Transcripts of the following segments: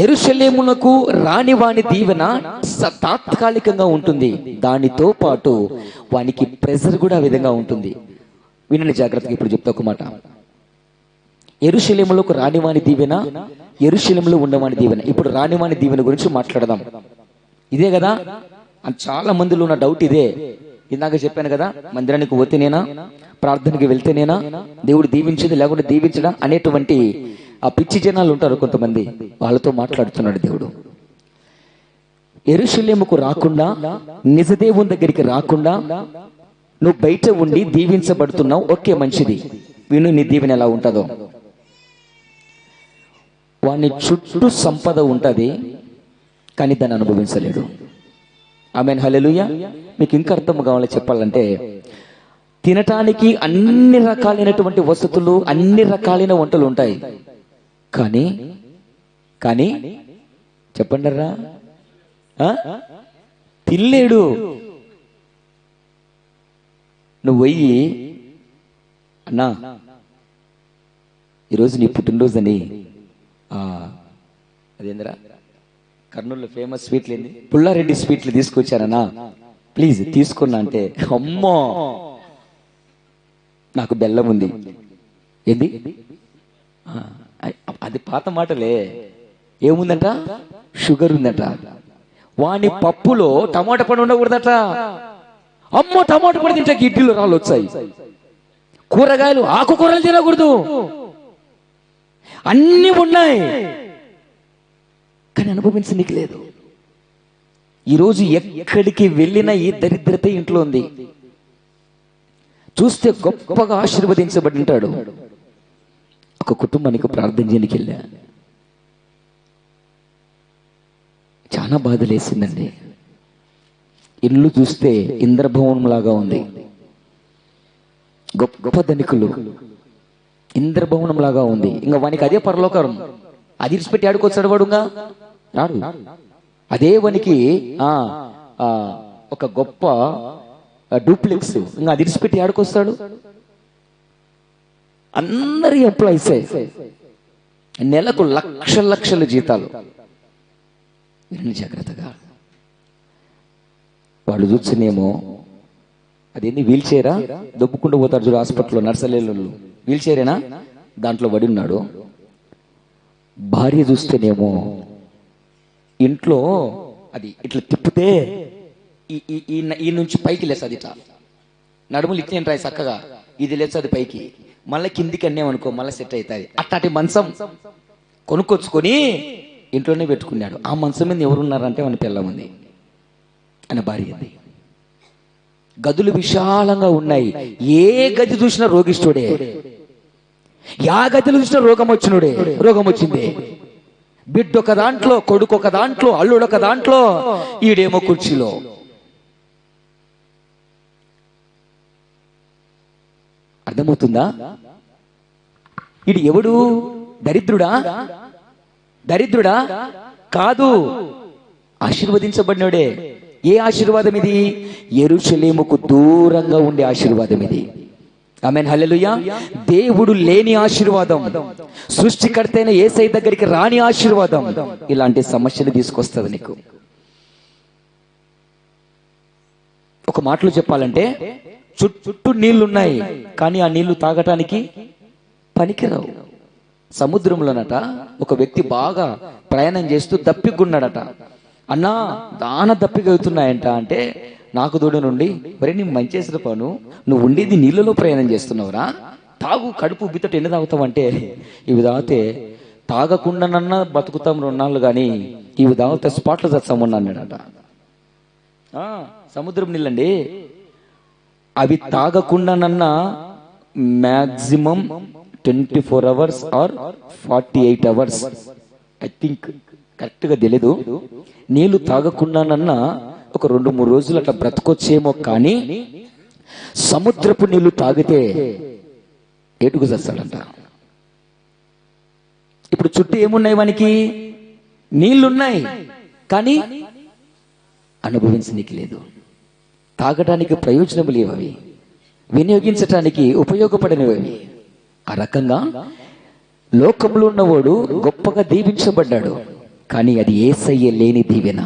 ఎరుషలేమునకు రాని వాని దీవెన తాత్కాలికంగా ఉంటుంది. దానితో పాటు వానికి ప్రెజర్ కూడా విధంగా ఉంటుంది. వినండి జాగ్రత్తగా ఇప్పుడు చెప్తా ఒక మాట. ఎరుశలేములకు రానివాని దీవెన ఎరుశల్యంలో ఉండవాని దీవెన. ఇప్పుడు రానివాని దీవెన గురించి మాట్లాడదాం. ఇదే కదా? చాలా మందిలో ఉన్న డౌట్ ఇదే. ఇందాక చెప్పాను కదా మందిరానికి పోతేనేనా ప్రార్థనకి వెళ్తేనేనా దేవుడు దీవించింది లేకుండా దీవించడా? అనేటువంటి ఆ పిచ్చి జనాలు ఉంటారు కొంతమంది. వాళ్ళతో మాట్లాడుతున్నాడు దేవుడు. ఎరుశల్యముకు రాకుండా నిజదేవుని దగ్గరికి రాకుండా నువ్వు బయట ఉండి దీవించబడుతున్నావు. ఓకే మంచిది. విను నీ దీవెన ఎలా ఉంటుందో. వాని చుట్టూ సంపద ఉంటుంది కానీ దాన్ని అనుభవించలేడు. ఆమె హలెలుయ మీకు ఇంకా అర్థం కావాలి చెప్పాలంటే తినటానికి అన్ని రకాలైనటువంటి వసతులు అన్ని రకాలైన వంటలు ఉంటాయి. కానీ కానీ చెప్పండరా తినలేడు. నువ్వు పోయి అన్నా ఈరోజు నీ పుట్టినరోజు అని అదేంద్రా? అదేందిరా కర్నూలులో ఫేమస్ స్వీట్లు ఏంది? పుల్లారెడ్డి స్వీట్లు తీసుకొచ్చారనా ప్లీజ్ తీసుకున్నా అంటే. అమ్మో! నాకు బెల్లం ఉంది. ఏంది? అది పాత మాటలే. ఏముందంట? షుగర్ ఉందట. వాని పప్పులో టమాటా పండు ఉండకూడదట. అమ్మో టమాటా పండు తింటే గిడ్డీలు రాళ్ళు వచ్చాయి. కూరగాయలు ఆకుకూరలు తినకూడదు. అన్ని ఉన్నాయి. కానీ అనుభవించనీకి లేదు. ఈరోజు ఎక్కడికి వెళ్ళినా ఈ దరిద్రత ఇంట్లో ఉంది. చూస్తే గొప్పగా ఆశీర్వదించబడి ఉంటాడు. ఒక కుటుంబానికి ప్రార్థన చేయడానికి వెళ్ళా. చాలా బాధలేసిందండి. ఇల్లు చూస్తే ఇంద్రభవనం లాగా ఉంది. గొప్ప గొప్ప ధనికులు. ఇంద్రభవనం లాగా ఉంది. ఇంకా వానికి అదే పరలోకరం. అది ఇడిచిపెట్టి ఆడుకొచ్చాడు వాడుగా? రాడు. అదే వానికి ఒక గొప్ప డూప్లెక్స్. ఇంకా అది ఇడిచిపెట్టి ఆడుకొస్తాడు అందరి ఎంప్లాయీసే. నెలకు లక్ష లక్షల జీతాలు. వినండి జాగ్రత్తగా. వాళ్ళు చూస్తేనేమో అదేంది వీల్ చైరా దొబ్బుకుంటూ పోతారు చూడు హాస్పిటల్లో నర్సలేళ్ళు వీల్ చైరేనా దాంట్లో పడి ఉన్నాడు. భార్య చూస్తేనేమో ఇంట్లో అది ఇట్లా తిప్పితే ఈ- ఈ నుంచి పైకి లేస్తుంది ఇట్లా నడుములు ఇట్లా రాయి చక్కగా. ఇది లేచది పైకి. మళ్ళీ కిందికి అన్నేమనుకో మళ్ళీ సెట్ అవుతుంది. అట్టాటి మంచం కొనుక్కొచ్చుకొని ఇంట్లోనే పెట్టుకున్నాడు. ఆ మంచం మీద ఎవరున్నారంటే మన పిల్ల ఉంది. అని భార్య గదులు విశాలంగా ఉన్నాయి. ఏ గది చూసినా రోగిష్ఠుడే. యా గదిలో చూసినా రోగం వచ్చినుడే రోగం వచ్చింది బిడ్డ ఒక దాంట్లో కొడుకు ఒక దాంట్లో అల్లుడు ఒక దాంట్లో ఈడేమో కుర్చీలో. అర్థమవుతుందా? ఇది ఎవడు? దరిద్రుడా? దరిద్రుడా? కాదు. ఆశీర్వదించబడినోడే. ఏ ఆశీర్వాదం ఇది ఎరుషలేముకు దూరంగా ఉండే ఆశీర్వాదం ఇది ఆమెన్. హల్లెలూయా. దేవుడు లేని ఆశీర్వాదం. సృష్టికర్తైన ఏ ఏసై దగ్గరికి రాని ఆశీర్వాదం. ఇలాంటి సమస్యలు తీసుకొస్తుంది నీకు. ఒక మాటలో చెప్పాలంటే చుట్టూ నీళ్ళున్నాయి కానీ ఆ నీళ్ళు తాగటానికి పనికిరావు. సముద్రంలోనట ఒక వ్యక్తి బాగా ప్రయాణం చేస్తూ దప్పిగున్నాడట. అన్నా దాన దప్పిగవుతున్నాయంట అంటే నాకు దూడ నుండి మరి నీ మంచి చేసిన పను నువ్వు ఉండేది నీళ్ళలో ప్రయాణం చేస్తున్నావురా? తాగు కడుపు బిత్తట ఎన్ని తాగుతావంటే ఇవి తాగితే తాగకుండానన్నా బతుకుతాం రెండు నాళ్ళు కానీ ఇవి తాగితే స్పాట్లో చచ్చామని అన్నాడట. ఆ, సముద్రం నీళ్ళండి. అవి తాగకుండానన్నా maximum twenty four hours or forty eight hours I think కరెక్ట్గా తెలీదు. నీళ్ళు తాగకుండానన్నా ఒక రెండు మూడు రోజులు అట్లా బ్రతకొచ్చేమో కానీ సముద్రపు నీళ్ళు తాగితే ఏటుకు చేస్తాడంట ఇప్పుడు చుట్టూ ఏమున్నాయి వానికి? నీళ్ళున్నాయి కానీ అనుభవించనీకి లేదు. తాగటానికి ప్రయోజనం లేవవి వినియోగించటానికి ఉపయోగపడినవి ఆ రకంగా లోకంలో ఉన్నవాడు గొప్పగా దీవించబడ్డాడు. కానీ అది ఏసయ్య లేని దీవెన.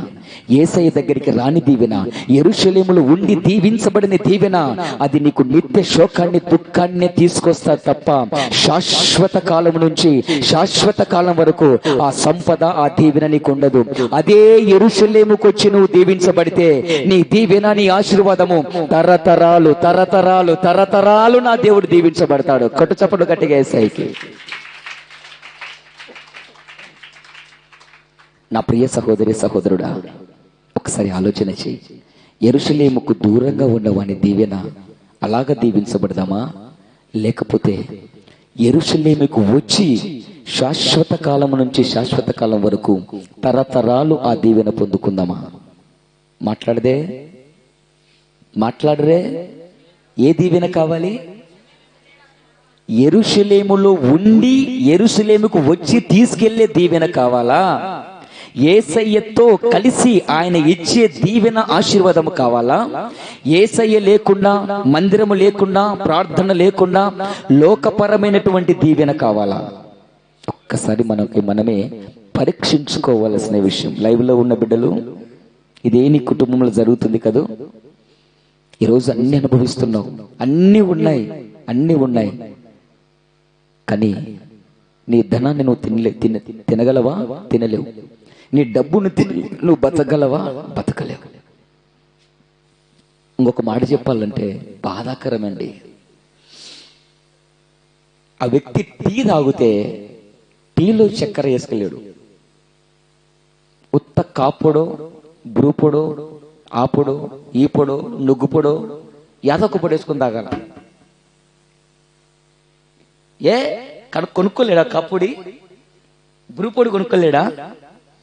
ఏసయ్య దగ్గరికి రాని దీవెన. ఎరుషలేములు ఉండి దీవించబడిన దీవెన. అది నీకు నిత్య శోకాన్ని దుఃఖాన్ని తీసుకొస్తా తప్ప శాశ్వత కాలం నుంచి శాశ్వత కాలం వరకు ఆ సంపద ఆ దీవెన నీకు ఉండదు. అదే ఎరుషలేముకు వచ్చి నువ్వు దీవించబడితే నీ దీవెన నీ ఆశీర్వాదము తరతరాలు తరతరాలు తరతరాలు నా దేవుడు దీవించబడతాడు. కట్టు చప్పుడు గట్టిగా ఏసైకి నా ప్రియ సహోదరి సహోదరుడా ఒకసారి ఆలోచన చేయి. ఎరుసలేముకు దూరంగా ఉన్నవాని దీవెన అలాగ దీవించబడదామా? లేకపోతే ఎరుసలేముకు వచ్చి శాశ్వత కాలం నుంచి శాశ్వత కాలం వరకు తరతరాలు ఆ దీవెన పొందుకుందామా? మాట్లాడదే? మాట్లాడరే? ఏ దీవెన కావాలి? ఎరుసలేములో ఉండి ఎరుసలేముకు వచ్చి తీసుకెళ్ళే దీవెన కావాలా? ఏసయ్యతో కలిసి ఆయన ఇచ్చే దీవెన ఆశీర్వాదము కావాలా? ఏసయ్య లేకుండా మందిరము లేకుండా ప్రార్థన లేకుండా లోకపరమైనటువంటి దీవెన కావాలా? ఒక్కసారి మనకి మనమే పరీక్షించుకోవాల్సిన విషయం. లైవ్లో ఉన్న బిడ్డలు ఇదే నీ కుటుంబంలో జరుగుతుంది కదూ? ఈరోజు అన్ని అనుభవిస్తున్నావు. అన్నీ ఉన్నాయి అన్నీ ఉన్నాయి. కానీ నీ ధనాన్ని నువ్వు తినలే తిన తినగలవా? తినలేవు. నీ డబ్బును తిని నువ్వు బతకగలవా? బతకలేవు. ఇంకొక మాట చెప్పాలంటే బాధాకరమండి. ఆ వ్యక్తి టీ తాగితే టీలో చక్కెర వేసుకెళ్ళాడు. ఉత్త కాపుడో బ్రూపుడో ఆపుడో ఈపుడో నుగ్గుపుడో యాదొక్క పొడి వేసుకుని తాగాల. ఏ? కను కొనుక్కోలేడా కప్పుడి? బ్రూపొడి కొనుక్కోలేడా?